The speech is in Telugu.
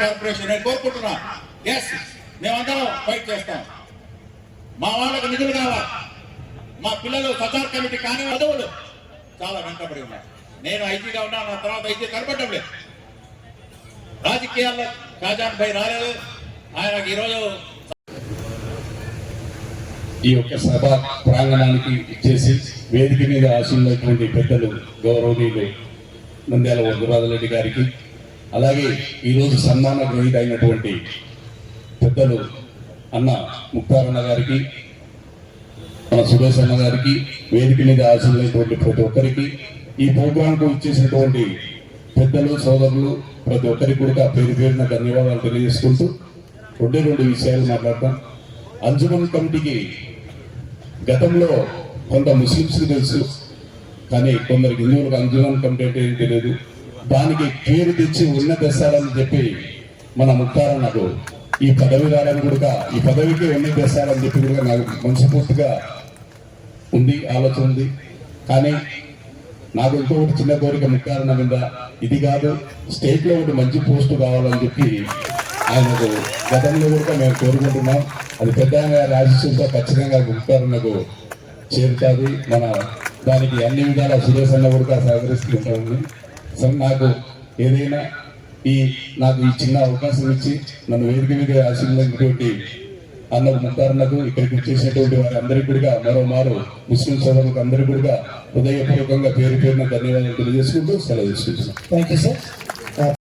కార్పొరేషన్ నేను కోరుకుంటున్నా. ఎస్ మేమందరం ఫైట్ చేస్తాం. మా వాళ్ళకి నిధులు కావాలి. మా పిల్లలు సచార్ కమిటీ కానీ పదవులు చాలా వెంటబడి ఉన్నారు. నేను ఐజీగా ఉన్నా నా తర్వాత ఐజీ కనపడడం లేదు. రాజకీయాల్లో షాజాన్ భాయ్ రాలేదు. ఆయనకి ఈరోజు ఈ యొక్క సభ ప్రాంగణానికి ఇచ్చేసి వేదిక మీద ఆశీనులైనటువంటి పెద్దలు గౌరవనీయులు నంద్యాల వరదరాజరెడ్డి గారికి అలాగే ఈరోజు సన్మాన గ్రహీత అయినటువంటి పెద్దలు అన్న ముక్తారన్న గారికి మన సురేష్ అన్న గారికి వేదిక మీద ఆశీనులైనటువంటి ప్రతి ఒక్కరికి ఈ ప్రోగ్రాంకు ఇచ్చేసినటువంటి పెద్దలు సోదరులు ప్రతి ఒక్కరికి కూడా పేరు పేరున ధన్యవాదాలు తెలియజేసుకుంటూ రెండే రెండు విషయాలు మాట్లాడతాం. అంజుమన్ కమిటీకి గతంలో కొంత ముస్లింస్కి తెలుసు కానీ కొందరికి హిందువులకు అంజుమన్ కమిటీ అంటే ఏం తెలియదు. దానికి పేరు తెచ్చి ఉన్న తెస్తారని చెప్పి మన ముక్తారం నాకు. ఈ పదవి రావడం కూడా ఈ పదవికి ఉన్నత తెస్తారని చెప్పి కూడా నాకు మనస్ఫూర్తిగా ఉంది ఆలోచన ఉంది. కానీ నాకు ఇంకొకటి చిన్న కోరిక ముక్తారన్న మీద. ఇది కాదు స్టేట్లో ఒకటి మంచి పోస్టు కావాలని చెప్పి ఆయనకు గతంలో కూడా మేము కోరుకుంటున్నాం. అది పెద్ద ఆయన ఖచ్చితంగా ముక్తారన్నకు చేరుతుంది. మన దానికి అన్ని విధాల సురేష్ అన్న కూడా సహకరిస్తూ ఉంటామని సరే నాకు ఏదైనా ఈ నాకు ఈ చిన్న అవకాశం ఇచ్చి నన్ను వేదిక మీద ఆశీర్వదించినటువంటి అన్న ముఖారణకు ఇక్కడికి వచ్చేసినటువంటి వారి అందరికీ కూడా మరో మారు ముస్లిం సోదరులకు అందరికీ కూడా హృదయపూర్వకంగా పేరు పేరున ధన్యవాదాలు తెలియజేసుకుంటూ సెలవు తీసుకుంటున్నాను థ్యాంక్ యూ సార్